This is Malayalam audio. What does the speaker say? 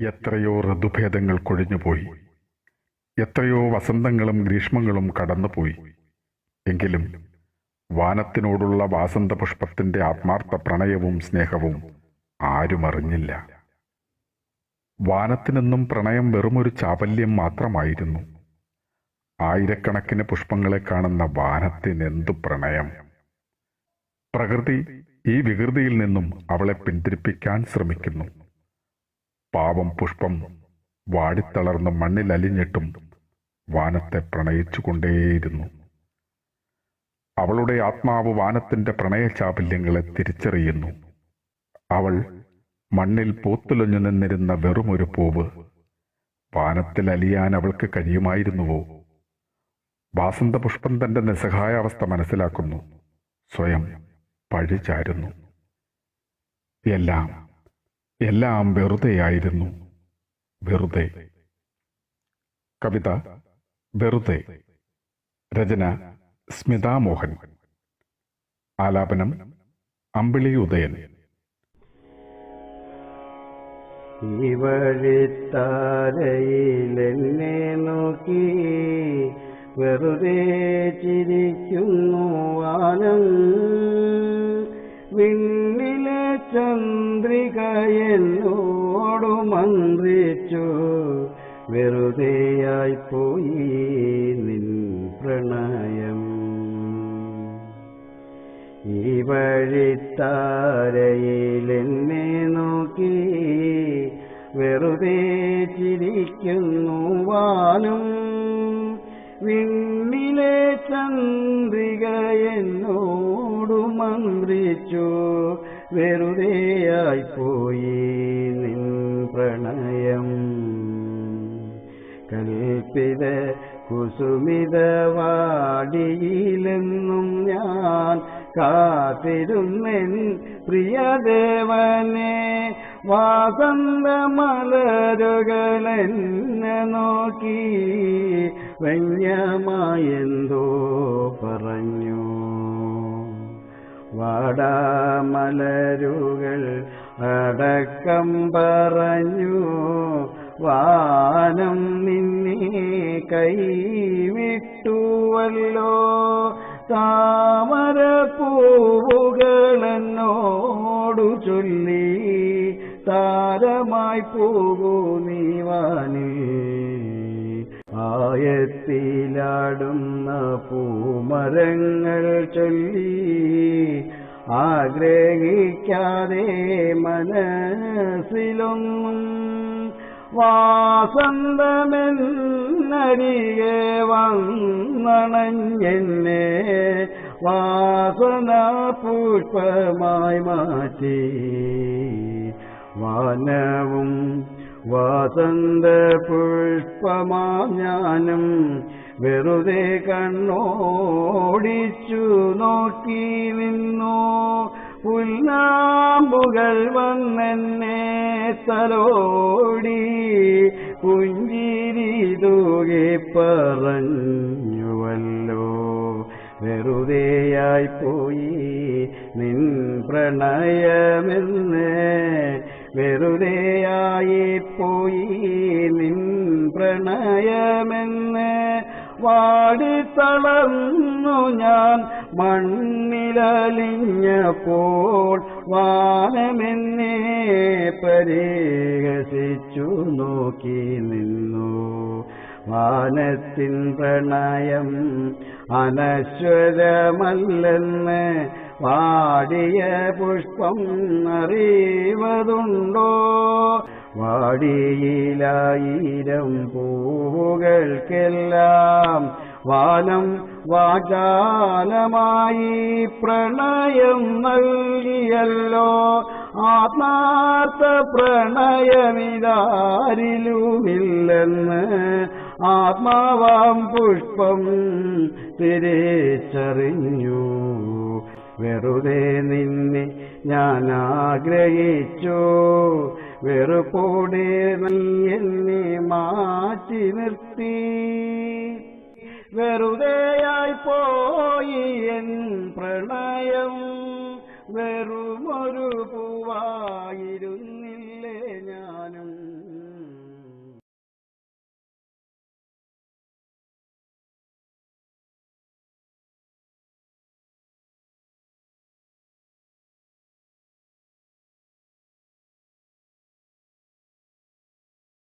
എത്രയോ ഋതുഭേദങ്ങൾ കൊഴിഞ്ഞുപോയി. എത്രയോ വസന്തങ്ങളും ഗ്രീഷ്മങ്ങളും കടന്നുപോയി. എങ്കിലും വാനത്തിനോടുള്ള വാസന്തപുഷ്പത്തിന്റെ ആത്മാർത്ഥ പ്രണയവും സ്നേഹവും ആരും അറിഞ്ഞില്ല വാനത്തിനെന്നും പ്രണയം വെറുമൊരു ചാപല്യം മാത്രമായിരുന്നു. ആയിരക്കണക്കിന് പുഷ്പങ്ങളെ കാണുന്ന വാനത്തിനെന്തു പ്രണയം? പ്രകൃതി ഈ വികൃതിയിൽ നിന്നും അവളെ പിന്തിരിപ്പിക്കാൻ ശ്രമിക്കുന്നു. പാവം പുഷ്പം വാടിത്തളർന്ന് മണ്ണിൽ അലിഞ്ഞിട്ടും വാനത്തെ പ്രണയിച്ചുകൊണ്ടേയിരുന്നു. അവളുടെ ആത്മാവ് വാനത്തിന്റെ പ്രണയചാപല്യങ്ങളെ തിരിച്ചറിയുന്നു. അവൾ മണ്ണിൽ പൂത്തുലഞ്ഞു നിന്നിരുന്ന വെറുമൊരു പൂവ് വാനത്തിൽ അലിയാൻ അവൾക്ക് കഴിയുമായിരുന്നുവോ? വാസന്തപുഷ്പം തന്റെ നിസ്സഹായാവസ്ഥ മനസ്സിലാക്കുന്നു. സ്വയം പഴിചാരുന്നു. എല്ലാം എല്ലാം വെറുതെയായിരുന്നു. വെറുതെ. കവിത വെറുതെ. രചന സ്മിതാ മോഹൻ. ആലാപനം അമ്പിളി ഉദയൻ. ഈ നോക്കി വെറുതെ ചിരിക്കുന്നു വാനം വിണ്ണിലെ ചന്ദ്രിക എന്നോടു മന്ത്രിച്ചു വെറുതെയായി പോയി നിൻ പ്രണയം. ഈ വഴിത്താരയിലെന്നെ നോക്കി വെറുതെ ചിരിക്കുന്നു വാനും. വിണ്ണിലെ ചന്ദ്രിക എന്നോടു മന്ത്രിച്ചു വെറുതെയായി പോയി നിൻ പ്രണയം. കൽപ്പിത കുസുമിത വാടിയിലെന്നും ഞാൻ കാത്തിരുന്നെൻ പ്രിയദേവനെ. വാസന്ത മലരുകളെന്നെ നോക്കി വ്യഞ്ജമായെന്തോ പറഞ്ഞു. വാടാമലരുകൾ അടക്കം പറഞ്ഞു വാനം നിന്നെ കൈവിട്ടുവല്ലോ. താമര പൂവുകളെന്നോടു ചൊല്ലി താരമായി പോകൂ നീവാനേ ആയത്തിലാടുന്ന പൂമരങ്ങൾ ചൊല്ലി ആഗ്രഹിക്കാതെ മനസ്സിലൊന്നും വാസന്തമെന്നരികെ വന്നണഞ്ഞെന്നെ വാസന പുഷ്പമായി മാറ്റി. വാനവും വാസന്ത പുഷ്പമാം വെറുതെ കണ്ണോടിച്ചു നോക്കി നിന്നു. പുല്ലാമ്പുകൾ വന്നെന്നെ തലോടി പുഞ്ചിരി തൂകി പറഞ്ഞുവല്ലോ. വെറുതെയായി പോയി നിൻ പ്രണയമെന്ന് വെറുതെയായി പോയി നിൻ പ്രണയമെന്ന് വാടിത്തളർന്നു ഞാൻ മണ്ണിലലിഞ്ഞപ്പോൾ വാനമെന്നെ പരിഹസിച്ചു നോക്കി നിന്നു. വാനത്തിൻ പ്രണയം അനശ്വരമല്ലെന്ന് വാടിയ പുഷ്പം അറിവതുണ്ടോ വാടിയിലായിരം പൂവുകൾക്കെല്ലാം വാനം വാചാലമായി പ്രണയം നൽകിയല്ലോ. ആത്മാർത്ഥ പ്രണയമിതാരിലുമില്ലെന്ന് ആത്മാവാം പുഷ്പം തിരിച്ചറിഞ്ഞു. വെറുതെ നിന്നെ ഞാൻ ആഗ്രഹിച്ചു. വെറുപ്പോടെ നീ എന്നെ മാറ്റി നിർത്തി. വെറുതെയായി പോയി എൻ പ്രണയം. വെറുമൊരു